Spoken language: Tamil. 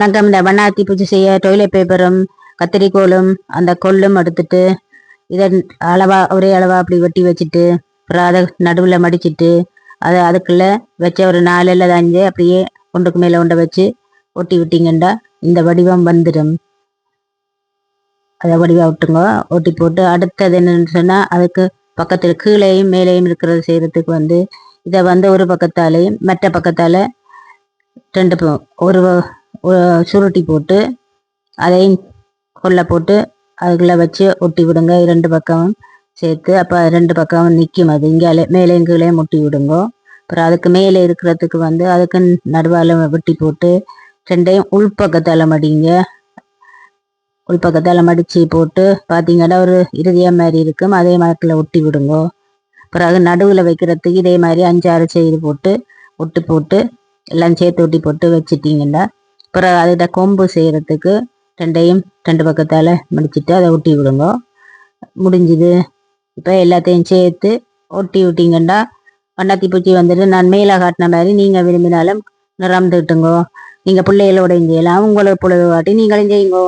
வணக்கம் இந்த வண்ணாத்தி பூஜை செய்ய டொய்லெட் பேப்பரும் கத்திரிக்கோலும் அந்த கொல்லும் எடுத்துட்டு இதை அளவா ஒரே அளவா அப்படி வெட்டி வச்சுட்டு அப்புறம் அதை நடுவில் மடிச்சிட்டு அதை அதுக்குள்ள வச்ச ஒரு நாலு இல்லை அஞ்சு அப்படியே ஒன்றுக்கு மேலே ஒன்றை வச்சு ஒட்டி விட்டீங்கன்னா இந்த வடிவம் வந்துடும். அதை வடிவா விட்டுங்க ஒட்டி போட்டு அடுத்தது என்னன்னு சொன்னால் அதுக்கு பக்கத்தில் கீழேயும் மேலேயும் இருக்கிறது செய்யறதுக்கு வந்து இதை வந்து ஒரு பக்கத்தாலேயும் மற்ற பக்கத்தால் ரெண்டு ப- ஒரு சுருட்டி போட்டு அதையும் கொல்லை போட்டு அதுக்குள்ளே வச்சு ஒட்டி விடுங்க. ரெண்டு பக்கமும் சேர்த்து அப்போ ரெண்டு பக்கமும் நிற்கும் அது. இங்கே மேலேயும் கீழே முட்டி விடுங்க. அப்புறம் அதுக்கு மேலே இருக்கிறதுக்கு வந்து அதுக்கு நடுவால் வெட்டி போட்டு ரெண்டையும் உள்பக்கத்தால் மடிங்க. உள்பக்கத்தால் மடித்து போட்டு பார்த்தீங்கன்னா ஒரு இறுதியாக மாதிரி இருக்கும். அதே மரத்தில் ஒட்டி விடுங்க. அப்புறம் அது நடுவில் வைக்கிறதுக்கு இதே மாதிரி அஞ்சாறு செய்து போட்டு ஒட்டு போட்டு எல்லாம் சேர்த்து ஒட்டி போட்டு வச்சுட்டிங்கன்னா அப்புறம் அதில் கொம்பு செய்கிறதுக்கு ரெண்டையும் ரெண்டு பக்கத்தால் மடிச்சிட்டு அதை ஒட்டி விடுங்க. முடிஞ்சுது. இப்போ எல்லாத்தையும் சேர்த்து ஒட்டி விட்டிங்கண்டா வண்ணாத்தி பூச்சி வந்துட்டு நான் மேலே காட்டின மாதிரி நீங்கள் விரும்பினாலும் நிறந்துட்டுங்கோ நீங்கள் பிள்ளைகளோட செய்யலாம் உங்களை பொழுது காட்டி நீங்களும் செய்யுங்கோ.